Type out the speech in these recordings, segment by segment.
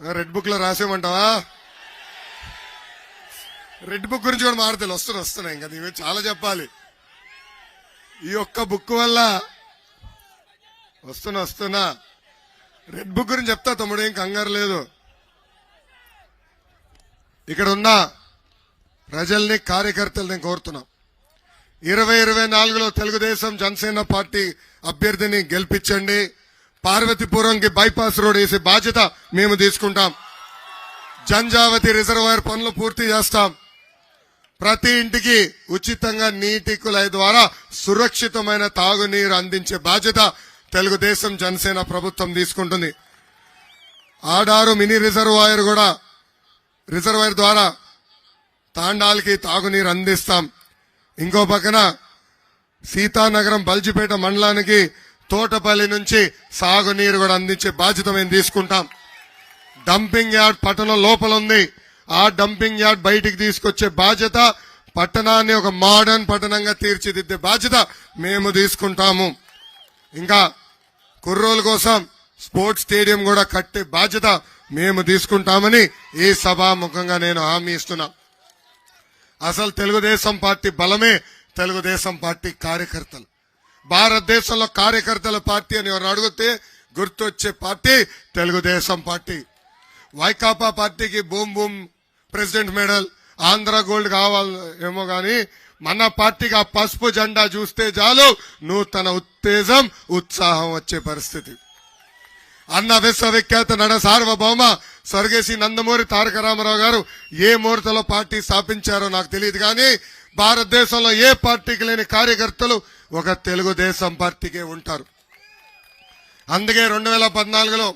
Red బుక్లో రాసేమంటావా red book గురించి కూడా మారుతాయి వస్తున్నాయి వస్తున్నాయి ఇంకా. నీవే చాలా చెప్పాలి. ఈ ఒక్క బుక్ వల్ల వస్తున్నా వస్తున్నా. రెడ్ బుక్ గురించి చెప్తా తమ్ముడు ఏం కంగారు లేదు. ఇక్కడ ఉన్న ప్రజల్ని కార్యకర్తల్ని కోరుతున్నాం. ఇరవై ఇరవై నాలుగులో తెలుగుదేశం జనసేన పార్టీ అభ్యర్థిని గెలిపించండి. పార్వతీపురంకి బైపాస్ రోడ్ వేసే బాధ్యత మేము తీసుకుంటాం. జంజావతి రిజర్వాయర్ పనులు పూర్తి చేస్తాం. ప్రతి ఇంటికి ఉచితంగా నీటి కుళాయి ద్వారా సురక్షితమైన తాగునీరు అందించే బాధ్యత తెలుగుదేశం జనసేన ప్రభుత్వం తీసుకుంటుంది. ఆడారు మినీ రిజర్వాయర్ కూడా రిజర్వాయర్ ద్వారా తాండాలకి తాగునీరు అందిస్తాం. ఇంకో పక్కన సీతానగరం బల్జిపేట మండలానికి తోటపల్లి నుంచి సాగునీరు కూడా అందించే బాధ్యత మేము తీసుకుంటాం. డంపింగ్ యార్డ్ పట్టణం లోపల ఉంది. ఆ డంపింగ్ యార్డ్ బయటికి తీసుకొచ్చే బాధ్యత పట్టణాన్ని ఒక మోడర్న్ పట్టణంగా తీర్చిదిద్దే బాధ్యత మేము తీసుకుంటాము. ఇంకా కుర్రోల కోసం స్పోర్ట్స్ స్టేడియం కూడా కట్టే బాధ్యత మేము తీసుకుంటామని ఈ సభాముఖంగా నేను హామీ ఇస్తున్నా. అసలు తెలుగుదేశం పార్టీ బలమే తెలుగుదేశం పార్టీ కార్యకర్తలు. భారతదేశంలో కార్యకర్తల పార్టీ అని ఎవరు అడిగితే గుర్తొచ్చే పార్టీ తెలుగుదేశం పార్టీ. వైకాపా పార్టీకి boom boom president medal Andhra gold కావాలి ఏమో గాని మన పార్టీకి ఆ పసుపు జెండా చూస్తే చాలు నూతన ఉత్తేజం ఉత్సాహం వచ్చే పరిస్థితి. అన్న విశ్వవిఖ్యాత నడ సార్వభౌమ స్వర్గేసి నందమూరి తారక రామారావు గారు ఏ ముహూర్తంలో పార్టీ స్థాపించారో నాకు తెలియదు కానీ భారతదేశంలో ఏ పార్టీకి లేని కార్యకర్తలు ఒక తెలుగుదేశం పార్టీకే ఉంటారు. అందుకే రెండు వేల పద్నాలుగులో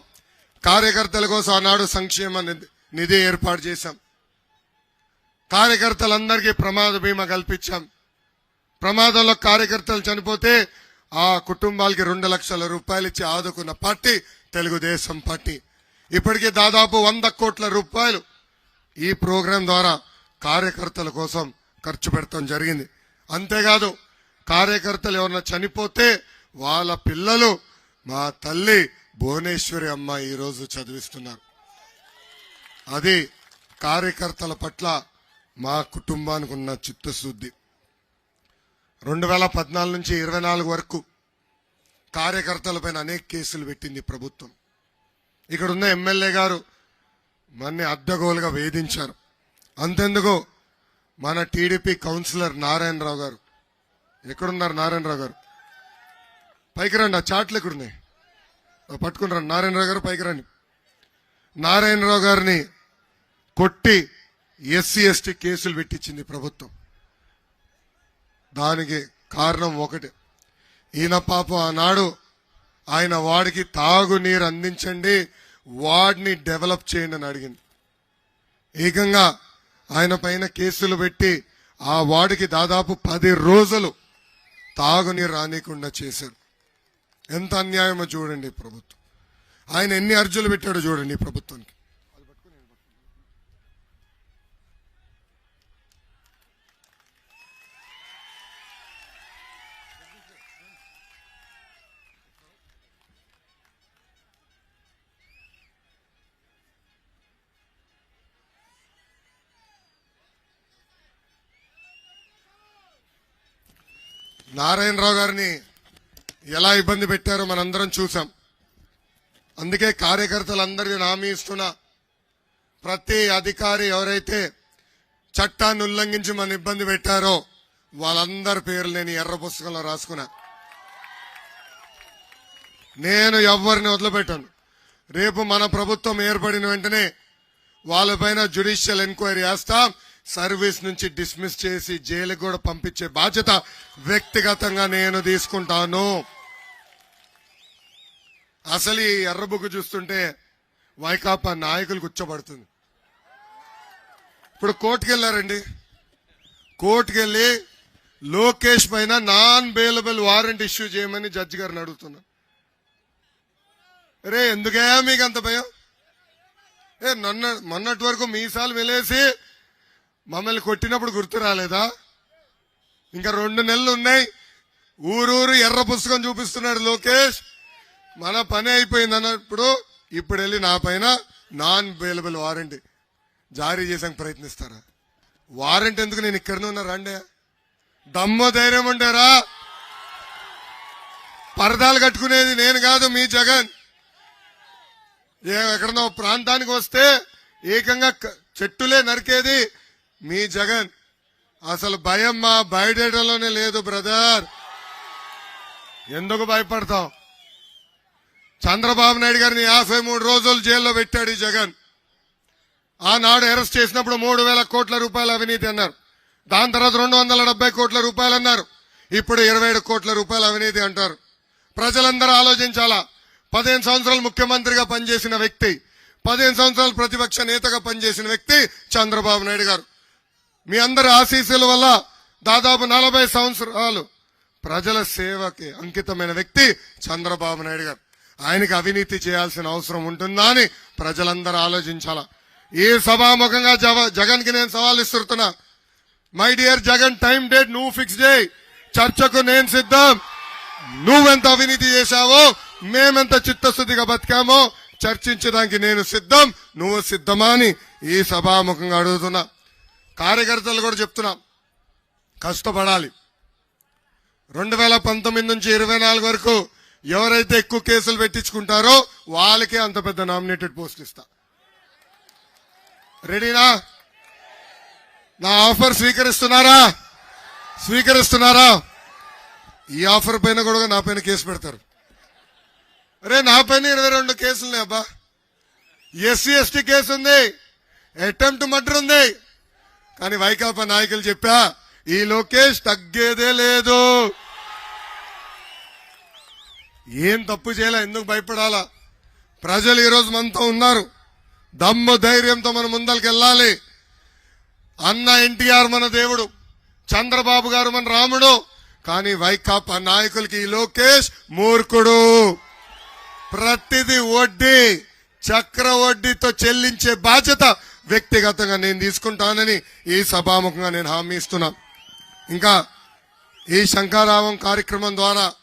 కార్యకర్తల కోసం ఆనాడు సంక్షేమ నిధి- నిధి ఏర్పాటు చేశాం. కార్యకర్తలందరికీ ప్రమాద బీమా కల్పించాం. ప్రమాదంలో కార్యకర్తలు చనిపోతే ఆ కుటుంబాలకి రెండు లక్షల రూపాయలు ఇచ్చి ఆదుకున్న పార్టీ తెలుగుదేశం పార్టీ. ఇప్పటికీ దాదాపు వంద కోట్ల రూపాయలు ఈ ప్రోగ్రాం ద్వారా కార్యకర్తల కోసం ఖర్చు పెడతాం జరిగింది. అంతేకాదు కార్యకర్తలు ఎవరన్నా చనిపోతే వాళ్ళ పిల్లలు మా తల్లి భువనేశ్వరి అమ్మ ఈరోజు చదివిస్తున్నారు. అది కార్యకర్తల పట్ల మా కుటుంబానికి ఉన్న చిత్తశుద్ధి. రెండు వేల పద్నాలుగు నుంచి ఇరవై నాలుగు వరకు కార్యకర్తలపైన అనేక కేసులు పెట్టింది ప్రభుత్వం. ఇక్కడ ఉన్న ఎమ్మెల్యే గారు మన్ని అడ్డగోలుగా వేధించారు. అంతెందుకు మన టీడీపీ కౌన్సిలర్ నారాయణరావు గారు ఎక్కడున్నారు నారాయణరావు గారు? పైకి రండి ఆ చాట్లు ఎక్కడున్నాయి? ఉన్నాయి పట్టుకుని రండి. నారాయణరావు గారు పైకి రండి. నారాయణరావు గారిని కొట్టి ఎస్సీ ఎస్టీ కేసులు పెట్టించింది ప్రభుత్వం. దానికి కారణం ఒకటి. ఈయన పాపం ఆనాడు ఆయన వాడికి తాగునీరు అందించండి వాడిని డెవలప్ చేయండి అని అడిగింది. ఏకంగా ఆయన పైన కేసులు పెట్టి ఆ వాడికి దాదాపు పది రోజులు తాగునీరు రానికుండా చేశారు ఎంత అన్యాయమో చూడండి ప్రభుత్వం. ఆయన ఎన్ని అర్జులు పెట్టాడో చూడండి ఈ ప్రభుత్వానికి. నారాయణరావు గారిని ఎలా ఇబ్బంది పెట్టారో మనందరం చూసాం అందుకే కార్యకర్తలందరికీ హామీ ఇస్తున్నా ప్రతి అధికారి ఎవరైతే చట్టాన్ని ఉల్లంఘించి మన ఇబ్బంది పెట్టారో వాళ్ళందరి పేర్లు నేను ఎర్ర పుస్తకంలో రాసుకున్నా. నేను ఎవరిని వదిలిపెట్టాను. రేపు మన ప్రభుత్వం ఏర్పడిన వెంటనే వాళ్ళపైన జ్యుడిషియల్ ఎంక్వైరీ చేస్తాం సర్వీస్ నుంచి డిస్మిస్ చేసి జైలుకి కూడా పంపించే బాధ్యత వ్యక్తిగతంగా నేను తీసుకుంటాను. అసలు ఈ ఎర్రబుగ్గు చూస్తుంటే వైకాపా నాయకులు కూర్చోబడుతుంది. ఇప్పుడు కోర్టుకెళ్ళారండి వెళ్ళారండి. వెళ్ళి లోకేష్ పైన నాన్ బెయిలబుల్ వారెంట్ ఇష్యూ చేయమని జడ్జి గారిని అడుగుతున్నా రే ఎందుకే మీకు అంత భయం? ఏ నన్న మొన్నటి వరకు మీసాలు వెలేసి మమ్మల్ని కొట్టినప్పుడు గుర్తు రాలేదా? ఇంకా రెండు నెలలు ఉన్నాయి. ఊరూరు ఎర్ర పుస్తకం చూపిస్తున్నాడు లోకేష్. మన పని అయిపోయింది అన్నప్పుడు ఇప్పుడు వెళ్ళి నా పైన నాన్ అవైలబుల్ వారంటీ జారీ చేసాక ప్రయత్నిస్తారా? వారంటీ ఎందుకు నేను ఇక్కడనే ఉన్నా? రండి దమ్మ ధైర్యం ఉంటారా పరదాలు కట్టుకునేది నేను కాదు మీ జగన్. ఏ ఎక్కడన్నా ఒక ప్రాంతానికి వస్తే ఏకంగా చెట్టులే నరికేది మీ జగన్ అసలు భయం మా బయటలోనే లేదు బ్రదర్. ఎందుకు భయపడతాం చంద్రబాబు నాయుడు గారిని యాభై మూడు రోజులు జైల్లో పెట్టాడు ఈ జగన్. ఆనాడు అరెస్ట్ చేసినప్పుడు మూడు వేల కోట్ల రూపాయల అవినీతి అన్నారు. దాని తర్వాత రెండు వందల డెబ్బై కోట్ల రూపాయలు అన్నారు. ఇప్పుడు ఇరవై ఏడు కోట్ల రూపాయల అవినీతి అంటారు. ప్రజలందరూ ఆలోచించాలా? పదిహేను సంవత్సరాలు ముఖ్యమంత్రిగా పనిచేసిన వ్యక్తి పదిహేను సంవత్సరాలు ప్రతిపక్ష నేతగా పనిచేసిన వ్యక్తి చంద్రబాబు నాయుడు గారు. మీ అందరి ఆశీస్సుల వల్ల దాదాపు నలభై సంవత్సరాలు ప్రజల సేవకి అంకితమైన వ్యక్తి చంద్రబాబు నాయుడు గారు. ఆయనకి అవినీతి చేయాల్సిన అవసరం ఉంటుందా అని ప్రజలందరూ ఆలోచించాలా? ఈ సభాముఖంగా జగన్కి నేను సవాల్ ఇస్తున్నా my dear Jagan time date నువ్వు ఫిక్స్ చేయి. చర్చకు నేను సిద్ధం. నువ్వెంత అవినీతి చేశావో మేమెంత చిత్తశుద్ధిగా బతికామో చర్చించడానికి నేను సిద్ధం. నువ్వు సిద్ధమా అని ఈ సభాముఖంగా అడుగుతున్నా. కార్యకర్తలు కూడా చెప్తున్నాం. కష్టపడాలి. రెండు వేల పంతొమ్మిది నుంచి ఇరవై నాలుగు వరకు ఎవరైతే ఎక్కువ కేసులు పెట్టించుకుంటారో వాళ్ళకే అంత పెద్ద నామినేటెడ్ పోస్ట్ ఇస్తా. రెడీనా? నా ఆఫర్ స్వీకరిస్తున్నారా? స్వీకరిస్తున్నారా? ఈ ఆఫర్ పైన కూడా నా పైన కేసు పెడతారు. అరే నా పైన ఇరవై రెండు కేసులున్నాయి అబ్బా. ఎస్సీ ఎస్టీ కేసు ఉంది. అటెంప్ట్ మర్డర్ ఉంది. కానీ వైకాపా నాయకులు చెప్పా ఈ లోకేష్ తగ్గేదే లేదు. ఏం తప్పు చేయలే ఎందుకు భయపడాలా? ప్రజలు ఈరోజు మనతో ఉన్నారు. దమ్ము ధైర్యంతో మనం ముందరికి వెళ్ళాలి. అన్న ఎన్టీఆర్ మన దేవుడు చంద్రబాబు గారు మన రాముడు కానీ వైకాపా నాయకులకి ఈ లోకేష్ మూర్ఖుడు. ప్రతిదీ వడ్డీ చక్ర వడ్డీతో చెల్లించే బాధ్యత వ్యక్తిగతంగా నేను తీసుకుంటానని ఈ సభాముఖంగా నేను హామీ ఇస్తున్నా. ఇంకా ఈ శంకారావం కార్యక్రమం ద్వారా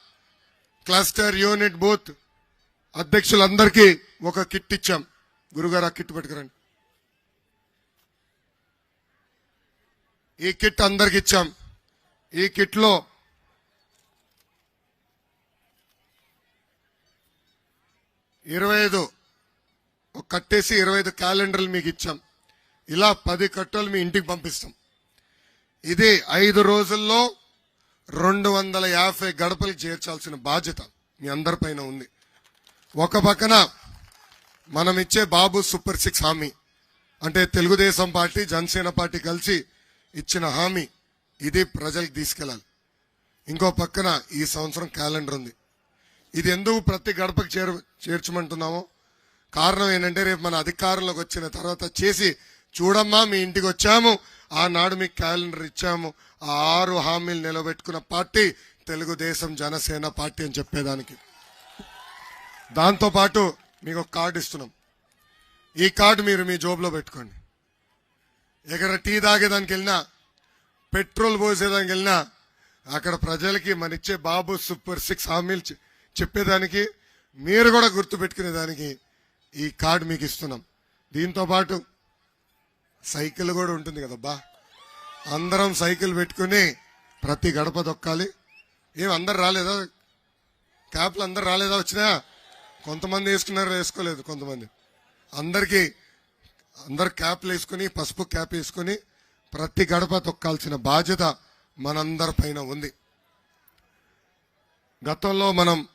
క్లస్టర్ యూనిట్ బూత్ అధ్యక్షులందరికీ ఒక కిట్ ఇచ్చాం. గురుగారు ఆ కిట్ పట్టుకురండి. ఈ కిట్ అందరికి ఇచ్చాం. ఈ కిట్లో ఇరవై ఐదు కట్టేసి ఇరవై ఐదు క్యాలెండర్లు మీకు ఇచ్చాం. ఇలా పది కట్టలు మీ ఇంటికి పంపిస్తాం. ఇది ఐదు రోజుల్లో రెండు వందల యాభై గడపలకు చేర్చాల్సిన బాధ్యత మీ అందరిపైన ఉంది. ఒక పక్కన మనం ఇచ్చే బాబు సూపర్ సిక్స్ హామీ అంటే తెలుగుదేశం పార్టీ జనసేన పార్టీ కలిసి ఇచ్చిన హామీ ఇది ప్రజలకు తీసుకెళ్ళాలి. ఇంకో పక్కన ఈ సంవత్సరం క్యాలెండర్ ఉంది. ఇది ఎందుకు ప్రతి గడపకు చేరు చేర్చమంటున్నామో? కారణం ఏంటంటే రేపు మన అధికారంలోకి వచ్చిన తర్వాత చేసి చూడమ్మా మీ ఇంటికి వచ్చాము. ఆనాడు మీకు క్యాలెండర్ ఇచ్చాము. ఆ ఆరు హామీలు నిలబెట్టుకున్న పార్టీ తెలుగుదేశం జనసేన పార్టీ అని చెప్పేదానికి. దాంతోపాటు మీకు ఒక కార్డు ఇస్తున్నాం. ఈ కార్డు మీరు మీ జోబులో పెట్టుకోండి. ఎక్కడ టీ తాగేదానికి వెళ్ళినా పెట్రోల్ పోసేదానికి వెళ్ళినా అక్కడ ప్రజలకి మన ఇచ్చే బాబు సూపర్ సిక్స్ హామీలు చెప్పేదానికి మీరు కూడా గుర్తుపెట్టుకునేదానికి ఈ కార్డు మీకు ఇస్తున్నాం. దీంతో పాటు సైకిల్ కూడా ఉంటుంది కదబ్బా. అందరం సైకిల్ పెట్టుకుని ప్రతి గడప దొక్కాలి. ఏం అందరు రాలేదా? క్యాప్లు అందరు రాలేదా వచ్చినా? కొంతమంది వేసుకున్నారు వేసుకోలేదు కొంతమంది. అందరికీ అందరు క్యాప్లు వేసుకుని పసుపు క్యాప్ వేసుకుని ప్రతి గడప తొక్కాల్సిన బాధ్యత మనందరి పైన ఉంది. గతంలో మనం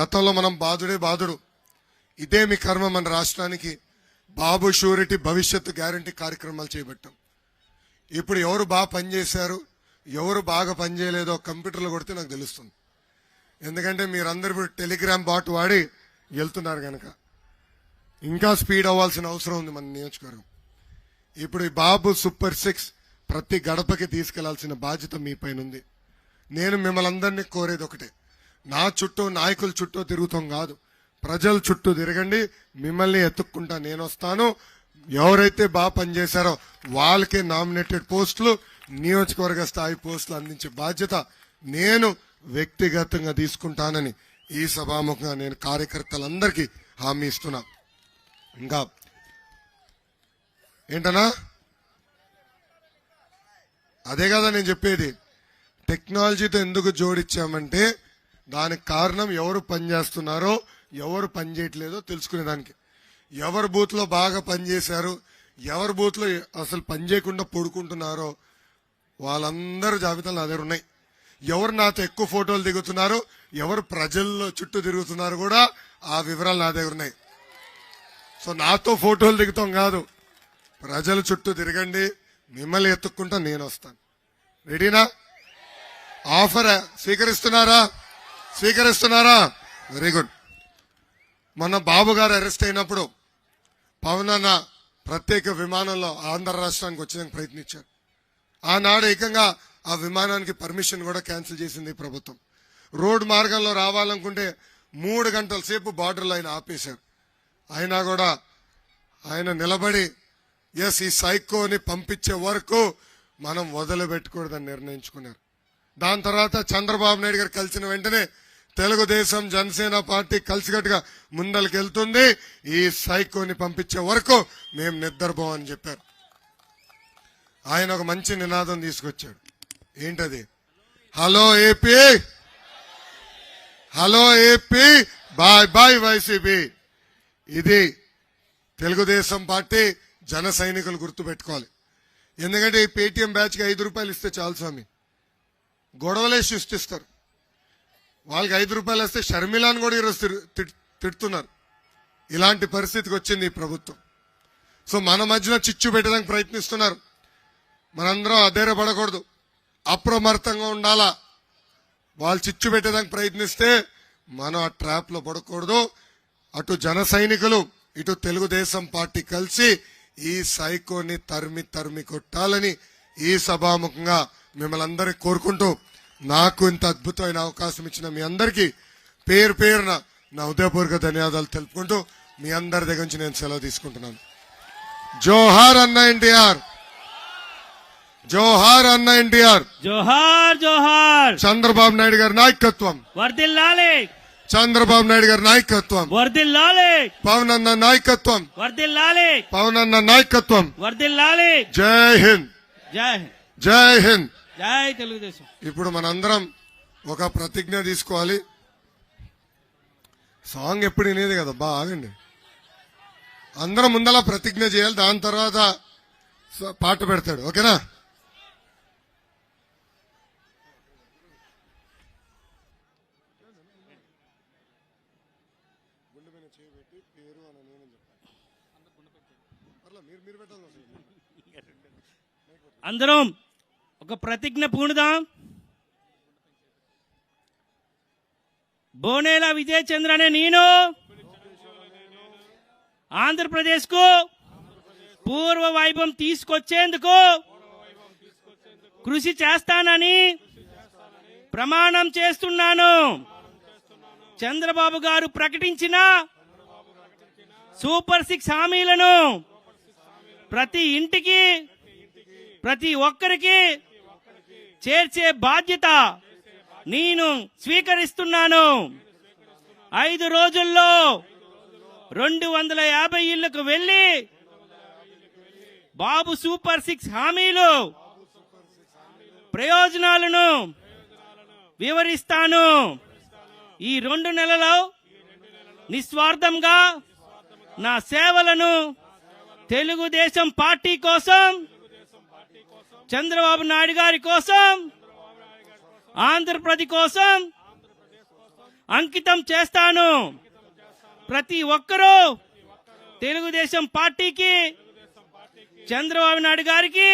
గతంలో మనం బాధుడే బాధుడు. ఇదే మీ కర్మ మన రాష్ట్రానికి. బాబు షూరిటీ భవిష్యత్తు గ్యారంటీ కార్యక్రమాలు చేపట్టాం. ఇప్పుడు ఎవరు బాగా పనిచేశారు ఎవరు బాగా పనిచేయలేదో కంప్యూటర్లో కొడితే నాకు తెలుస్తుంది. ఎందుకంటే మీరందరూ ఇప్పుడు టెలిగ్రామ్ బాట్ వాడి వెళ్తున్నారు కనుక ఇంకా స్పీడ్ అవ్వాల్సిన అవసరం ఉంది మన నియోజకవర్గం. ఇప్పుడు ఈ బాబు సూపర్ సిక్స్ ప్రతి గడపకి తీసుకెళ్ళాల్సిన బాధ్యత మీ పైన ఉంది. నేను మిమ్మల్ని అందరినీ కోరేది ఒకటే. నా చుట్టూ నాయకుల చుట్టూ తిరుగుతాం కాదు. ప్రజల చుట్టూ తిరగండి మిమ్మల్ని ఎత్తుక్కుంటా నేను వస్తాను ఎవరైతే బాగా పనిచేశారో వాళ్ళకే నామినేటెడ్ పోస్టులు నియోజకవర్గ స్థాయి పోస్టులు అందించే బాధ్యత నేను వ్యక్తిగతంగా తీసుకుంటానని ఈ సభాముఖంగా నేను కార్యకర్తలందరికీ హామీ ఇస్తున్నా. ఇంకా ఏంటనా అదే కదా నేను చెప్పేది. టెక్నాలజీతో ఎందుకు జోడించామంటే దానికి కారణం ఎవరు పనిచేస్తున్నారో ఎవరు పని చేయట్లేదో తెలుసుకునేదానికి ఎవరు బూత్లో బాగా పనిచేశారు ఎవరు బూత్లో అసలు పని చేయకుండా పడుకుంటున్నారో వాళ్ళందరూ జాబితాలు నా దగ్గర ఉన్నాయి. ఎవరు నాతో ఎక్కువ ఫోటోలు దిగుతున్నారో ఎవరు ప్రజల్లో చుట్టూ తిరుగుతున్నారు కూడా ఆ వివరాలు నా దగ్గర ఉన్నాయి. సో నాతో ఫోటోలు దిగుతాం కాదు ప్రజల చుట్టూ తిరగండి మిమ్మల్ని ఎత్తుక్కుంటా నేను వస్తాను. రెడీనా? ఆఫర్? స్వీకరిస్తున్నారా? స్వీకరిస్తున్నారా? Very good. మొన్న బాబు గారు అరెస్ట్ అయినప్పుడు పవన్ అన్న ప్రత్యేక విమానంలో ఆంధ్ర రాష్ట్రానికి వచ్చేందుకు ప్రయత్నించారు. ఆనాడు ఏకంగా ఆ విమానానికి పర్మిషన్ కూడా క్యాన్సిల్ చేసింది ప్రభుత్వం. రోడ్ మార్గంలో రావాలనుకుంటే మూడు గంటల సేపు బార్డర్లో ఆయన ఆపేశారు. అయినా కూడా ఆయన నిలబడి ఎస్ ఈ సైకోని పంపించే వరకు మనం వదిలిపెట్టకూడదని నిర్ణయించుకున్నారు. దాని తర్వాత చంద్రబాబు నాయుడు గారు కలిసిన వెంటనే తెలుగుదేశం జనసేన పార్టీ కలిసికట్టుగా ముందలకెళ్తుంది. ఈ సైకోని పంపించే వరకు మేము నిద్రపోమని చెప్పారు. ఆయన ఒక మంచి నినాదం తీసుకొచ్చాడు. ఏంటది? Hello AP hello AP bye bye YCP ఇది తెలుగుదేశం పార్టీ జన సైనికులు గుర్తుపెట్టుకోవాలి ఎందుకంటే ఈ పేటీఎం బ్యాచ్కి ఐదు రూపాయలు ఇస్తే చాలు స్వామి. గొడవలే సృష్టిస్తారు. వాళ్ళకి ఐదు రూపాయలు వస్తే షర్మిలాని కూడా ఈరోజు తిడుతున్నారు. ఇలాంటి పరిస్థితికి వచ్చింది ఈ ప్రభుత్వం. సో మన మధ్యలో చిచ్చు పెట్టడానికి ప్రయత్నిస్తున్నారు. మనందరం అధైర్యపడకూడదు. అప్రమత్తంగా ఉండాలా? వాళ్ళు చిచ్చు పెట్టడానికి ప్రయత్నిస్తే మనం ఆ ట్రాప్లో పడకూడదు. అటు జన సైనికులు ఇటు తెలుగుదేశం పార్టీ కలిసి ఈ సైకోని తరిమి తరిమి కొట్టాలని ఈ సభాముఖంగా మిమ్మల్ని అందరికీ కోరుకుంటూ నాకు ఇంత అద్భుతమైన అవకాశం ఇచ్చిన మీ అందరికీ పేరు పేరున నా ఉదయపూర్వక ధన్యవాదాలు తెలుపుకుంటూ మీ అందరి దగ్గర నుంచి నేను సెలవు తీసుకుంటున్నాను. జోహార్ అన్న ఎన్టీఆర్. జోహార్ అన్న ఎన్టీఆర్. జోహార్ జోహార్. చంద్రబాబు నాయుడు గారి నాయకత్వం. వర్దిల్లాలి చంద్రబాబు నాయుడు గారి నాయకత్వం. వర్దిల్లాలి పవన్ అన్న నాయకత్వం. వర్దిల్లాలి పవన్ అన్న నాయకత్వం. వర్దిల్లాలి జై హింద్. జై హింద్. జై హింద్. జై తెలుగుదేశం. ఇప్పుడు మనందరం ఒక ప్రతిజ్ఞ తీసుకోవాలి. సాంగ్ ఎప్పుడు వినేది కదా బా ఆగండి. అందరం ముందలా ప్రతిజ్ఞ చేయాలి దాని తర్వాత పాట పెడతాడు ఓకేనా? అందరం ఒక ప్రతిజ్ఞ పూనుదాం. బోనేల విజయచంద్ర అనే నేను ఆంధ్రప్రదేశ్కు పూర్వ వైభవం తీసుకొచ్చేందుకు కృషి చేస్తానని ప్రమాణం చేస్తున్నాను. చంద్రబాబు గారు ప్రకటించిన సూపర్ సిక్స్ హామీలను ప్రతి ఇంటికి ప్రతి ఒక్కరికి చేర్చే బాధ్యత నేను స్వీకరిస్తున్నాను. ఐదు రోజుల్లో రెండు వందల యాభై ఇళ్ళకు వెళ్ళి బాబు సూపర్ సిక్స్ హామీలు ప్రయోజనాలను వివరిస్తాను. ఈ రెండు నెలలో నిస్వార్థంగా నా సేవలను తెలుగుదేశం పార్టీ కోసం చంద్రబాబు నాయుడు గారి కోసం ఆంధ్రప్రదేశ్ కోసం అంకితం చేస్తాను. ప్రతి ఒక్కరూ తెలుగుదేశం పార్టీకి చంద్రబాబు నాయుడు గారికి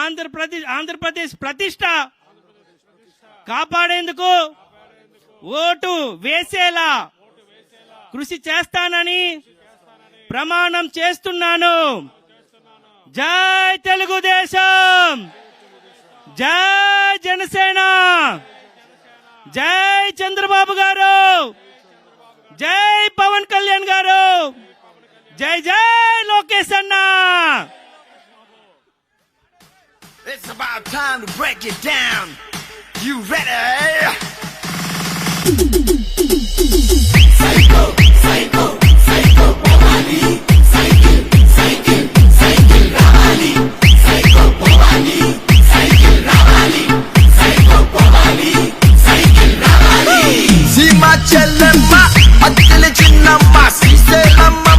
ఆంధ్రప్రదేశ్ ఆంధ్రప్రదేశ్ ప్రతిష్ట కాపాడేందుకు ఓటు వేసేలా కృషి చేస్తానని ప్రమాణం చేస్తున్నాను. జై తెలుగుదేశం జై జనసేన జై చంద్రబాబు గారు జై పవన్ కళ్యాణ్ గారు జై జై లోకేష్ అన్న It's about time to break it down. You ready? Psycho, psycho, psycho, Adikele chinna masi se mama